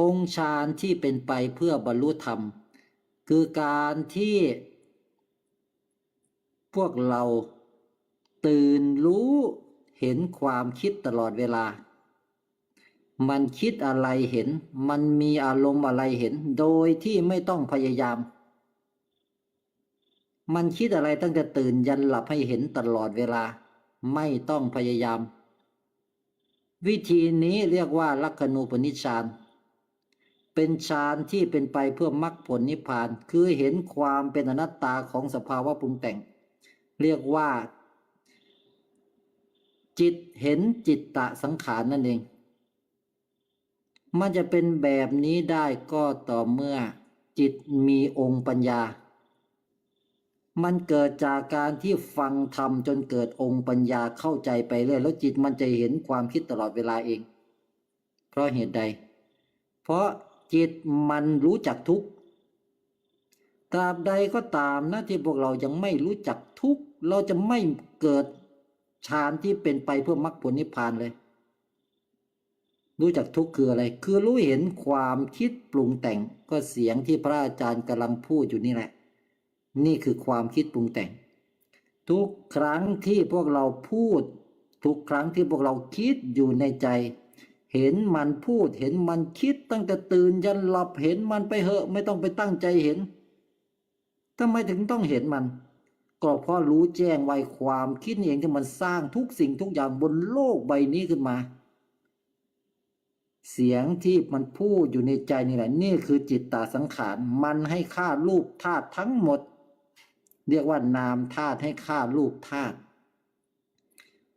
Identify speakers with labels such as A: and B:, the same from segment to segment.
A: องค์ฌานที่เป็นไปเพื่อบรรลุธรรม คือการที่ พวกเราตื่นรู้เห็นความคิดตลอดเวลา มันคิดอะไรเห็น มันมีอารมณ์อะไรเห็น โดยที่ไม่ต้องพยายาม มันคิดอะไรตั้งแต่ตื่นยันหลับให้เห็นตลอดเวลา ไม่ต้องพยายาม วิธีนี้เรียกว่าลักขณูปนิชฌาน เป็นฌานที่เป็นไปเพื่อมรรคผลนิพพาน คือเห็นความเป็นอนัตตาของสภาวะปรุงแต่ง เรียกว่า จิตเห็นจิตตะสังขารนั่นเอง มันจะเป็นแบบนี้ได้ก็ต่อเมื่อ จิตมีองค์ปัญญา มันเกิดจากการที่ฟังธรรมจนเกิดองค์ปัญญาเข้าใจไปเรื่อยแล้วจิตมันจะเห็นความคิดตลอดเวลาเอง เพราะเหตุใด เพราะ จิตมันรู้จักทุกตราบใดก็ตามนะที่พวกเรายังไม่รู้จักทุกเราจะไม่เกิดฌานที่เป็นไปเพื่อมรรคผลนิพพานเลย รู้จักทุกข์คืออะไร คือรู้เห็นความคิดปรุงแต่งก็เสียงที่พระอาจารย์กำลังพูดอยู่นี่แหละ นี่คือความคิดปรุงแต่ง ทุกครั้งที่พวกเราพูด ทุกครั้งที่พวกเราคิดอยู่ในใจ เห็นมันพูดเห็นมันคิดตั้งแต่ตื่นยันหลับเห็นมันไปเหอะ ไม่ต้องไปตั้งใจเห็นทำไมถึงต้องเห็นมัน ก็เพราะรู้แจ้งไวความคิดเองที่มันสร้างทุกสิ่งทุกอย่างบนโลกใบนี้ขึ้นมา เสียงที่มันพูดอยู่ในใจนี่แหละ นี่คือจิตตาสังขาร มันให้ค่ารูปธาตุทั้งหมด เรียกว่านามธาตุให้ค่ารูปธาตุ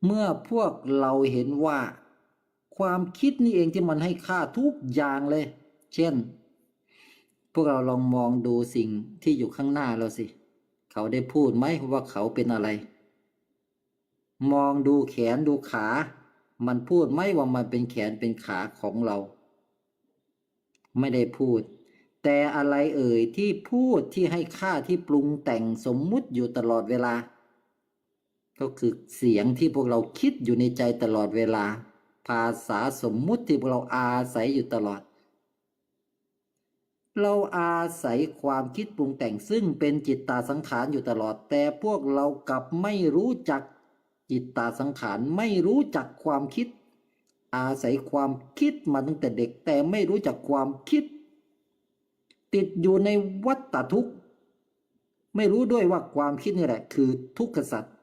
A: เมื่อพวกเราเห็นว่า ความคิดนี่เองที่มันให้ค่าทุกอย่างเลย เช่น พวกเราลองมองดูสิ่งที่อยู่ข้างหน้าเราสิ เขาได้พูดไหมว่าเขาเป็นอะไร มองดูแขนดูขา มันพูดไหมว่ามันเป็นแขนเป็นขาของเรา ไม่ได้พูด แต่อะไรเอ่ยที่พูดที่ให้ค่าที่ปรุงแต่งสมมุติอยู่ตลอดเวลา ก็คือเสียงที่พวกเราคิดอยู่ในใจตลอดเวลา ภาษาสมมุติที่พวกเราอาศัยอยู่ตลอด เราอาศัยความคิดปรุงแต่งซึ่งเป็นจิตตาสังขารอยู่ตลอด แต่พวกเรากลับไม่รู้จักจิตตาสังขารไม่รู้จักความคิด อาศัยความคิดมาตั้งแต่เด็กแต่ไม่รู้จักความคิด ติดอยู่ในวัฏฏทุกข์ ไม่รู้ด้วยว่าความคิดนี่แหละ คือทุกขสัตว์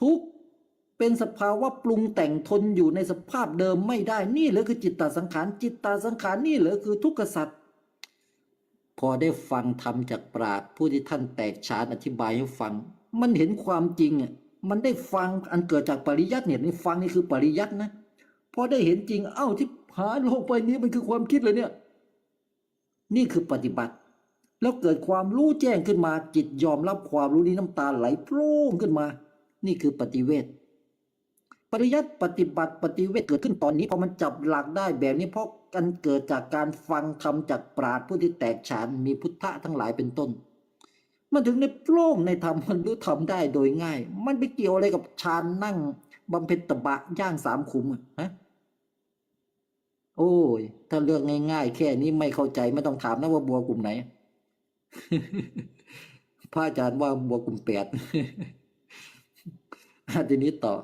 A: ทุกข เป็นสภาวะปรุงแต่งทนอยู่ในสภาพเดิมไม่ได้นี่เหรอคือจิตตาสังขาร จิตตาสังขารนี่เหรอคือทุกขสัตว์พอได้ฟังธรรมจากปราชญ์ผู้ที่ท่านแตกฉานอธิบายให้ฟัง มันเห็นความจริงอะมันได้ฟังอันเกิดจากปริยัติเนี่ยนี่ฟังนี่คือปริยัตินะพอได้เห็นจริงเอ้าที่หาโลกไปนี้มันคือความคิดเลยเนี่ย นี่คือปฏิบัติ แล้วเกิดความรู้แจ้งขึ้นมาจิตยอมรับความรู้นี้น้ำตาไหลโพร่งขึ้นมา นี่คือปฏิเวท ปริยัติปฏิบัติปฏิเวทเกิดขึ้นตอนนี้พอมันจับหลักได้แบบนี้เพราะกันเกิดจากการฟังธรรมจากปราชญ์ผู้ที่แตกฉานมีพุทธะทั้งหลายเป็นต้น มันถึงในโปร่งในธรรมมันรู้ธรรมได้โดยง่าย มันไปเกี่ยวอะไรกับฌานนั่งบำเพ็ญตบะย่างสามขุมอะฮะโอ้ย ถ้าเลือกง่ายๆ แค่นี้ไม่เข้าใจไม่ต้องถามนะว่าบัวกลุ่มไหนพระอาจารย์ว่าบัวกลุ่มแปดอะทีนี้ต่อ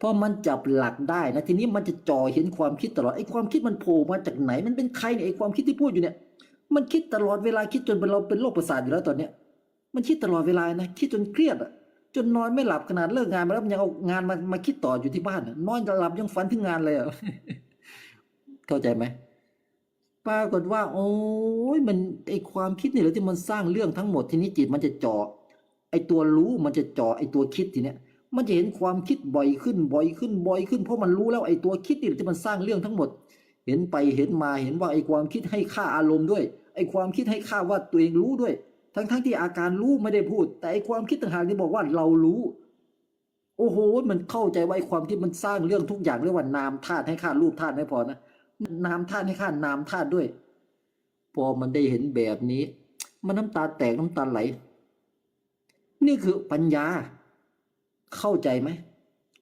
A: พอมันจับหลักได้นะทีนี้มันจะจ่อเห็นความคิดตลอดไอ้ความคิดมันโผล่มาจากไหน มันเป็นใครเนี่ยไอ้ความคิดที่พูดอยู่เนี่ย มันคิดตลอดเวลาคิดจนเป็นเราเป็นโรคประสาทอยู่แล้วตอนเนี้ย มันคิดตลอดเวลานะคิดจนเครียดอะจนนอนไม่หลับขนาดเลิกงานมาแล้วมันยังเอางานมามาคิดต่ออยู่ที่บ้านนอนจะหลับยังฝันถึงงานเลยอะเข้าใจไหมปรากฏว่า โอ้ยมันไอความคิดนี่แหละที่มันสร้างเรื่องทั้งหมดทีนี้จิตมันจะเจาะไอตัวรู้มันจะเจาะไอตัวคิดทีเนี้ย มันจะเห็นความคิดบ่อยขึ้นบ่อยขึ้นบ่อยขึ้นเพราะมันรู้แล้วไอ้ตัวคิดนี่ที่มันสร้างเรื่องทั้งหมด เห็นไปเห็นมาเห็นว่าไอ้ความคิดให้ค่าอารมณ์ด้วยไอ้ความคิดให้ค่าว่าตัวเองรู้ด้วย ทั้งทั้งที่อาการรู้ไม่ได้พูด แต่ไอ้ความคิดต่างหากที่บอกว่าเรารู้ โอ้โห มันเข้าใจว่าไอความคิดมันสร้างเรื่องทุกอย่างเรียกว่านามธาตุให้ค่ารูปธาตุไม่พอนะนามธาตุให้ค่านามธาตุด้วย พอมันได้เห็นแบบนี้ มันน้ำตาแตกน้ำตาไหล นี่คือปัญญา เข้าใจไหม